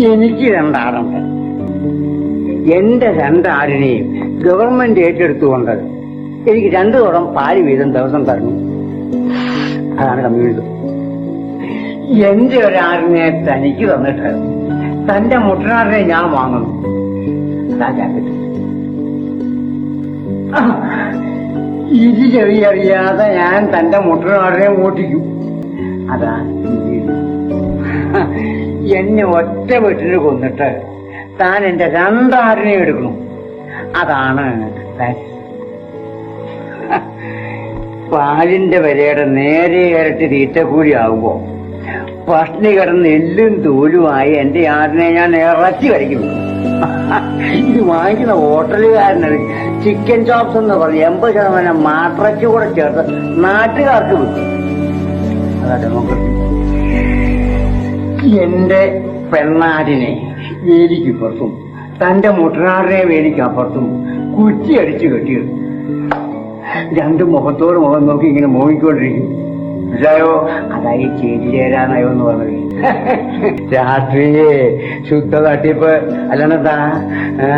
എനിക്ക് രണ്ടാടുണ്ട് എന്റെ രണ്ടാടിനെയും ഗവൺമെന്റ് ഏറ്റെടുത്തുകൊണ്ട് എനിക്ക് രണ്ടു തോളം പാൽ വീതം ദിവസം തരണം അതാണ് കമ്മ്യൂണിസം. എന്റെ ഒരാടിനെ തനിക്ക് തന്നിട്ട് തന്റെ മുട്ടനാടിനെ ഞാൻ വാങ്ങുന്നു. ഇരി ചെറിയറിയാതെ ഞാൻ തന്റെ മുട്ടനാടിനെ ഓട്ടിക്കും അതാ ജീവിതം. എന്നെ ഒറ്റ വീട്ടിന് കൊന്നിട്ട് താൻ എന്റെ രണ്ടാടിനെ എടുക്കണം. അതാണ് പാലിന്റെ വിലയുടെ നേരെ ഇരട്ടി തീറ്റ ആകുമ്പോ പട്ടിണി കിടന്ന് എല്ലും തോലുമായി എന്റെ ആടിനെ ഞാൻ ഇറച്ചി വരയ്ക്കും ഇത് വാങ്ങിക്കുന്ന ഹോട്ടലുകാരന് ചിക്കൻ ചോപ്സ് എന്ന് പറഞ്ഞ് എൺപത് ശതമാനം മാട്ടിറച്ചി കൂടെ ചേർത്ത് നാട്ടുകാർക്ക് വിൽക്കും അതാ ഡെമോക്രസി എന്റെ പെണ്ണാടിനെ വേലിക്കപ്പുറത്തും തന്റെ മുട്ടനാടിനെ വേലിക്കപ്പുറത്തും കുറ്റി അടിച്ചു കെട്ടിയത് രണ്ടും മുഖത്തോട് മുഖം നോക്കി ഇങ്ങനെ മോഹിക്കൊണ്ടിരിക്കും മനസ്സിലായോ അതായി ചേച്ചി ചേരാനായോ എന്ന് പറഞ്ഞത്. രാത്രിയെ ശുദ്ധ തട്ടിപ്പ്. അല്ലെന്നെന്താ ഏ?